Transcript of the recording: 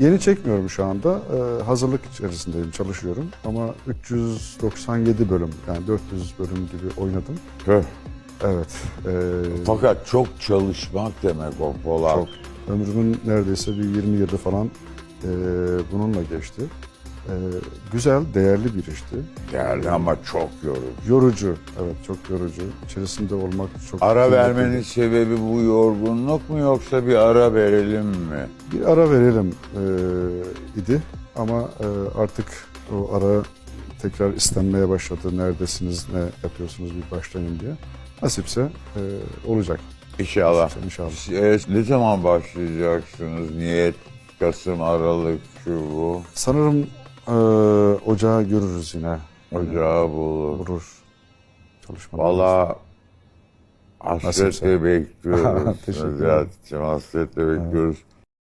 Yeni çekmiyorum şu anda. Ee, hazırlık içerisindeyim, çalışıyorum. Ama 397 bölüm, yani 400 bölüm gibi oynadım. Tüh. Evet. ee, Fakat çok çalışmak demek o Polat. çok. Ömrümün neredeyse bir 20 yılı falan ee, bununla geçti. Ee, güzel, değerli bir işti. Geldi ama çok yorucu. Yorucu, evet çok yorucu. İçerisinde olmak çok... Ara kıymetli. vermenin sebebi bu yorgunluk mu yoksa bir ara verelim mi? Bir ara verelim ee, idi ama ee, artık o ara tekrar istenmeye başladı. Neredesiniz, ne yapıyorsunuz bir başlayın diye. Nasipse ee, olacak. İnşallah. Nasipse inşallah. E, ne zaman başlayacaksınız? Niyet Kasım, Aralık, şu bu. Sanırım ee, ocağı görürüz yine. Ocağı bulur. Vurur. Çalışmalar. Valla hasretle bekliyoruz. Teşekkür ederim. Hasretle bekliyoruz.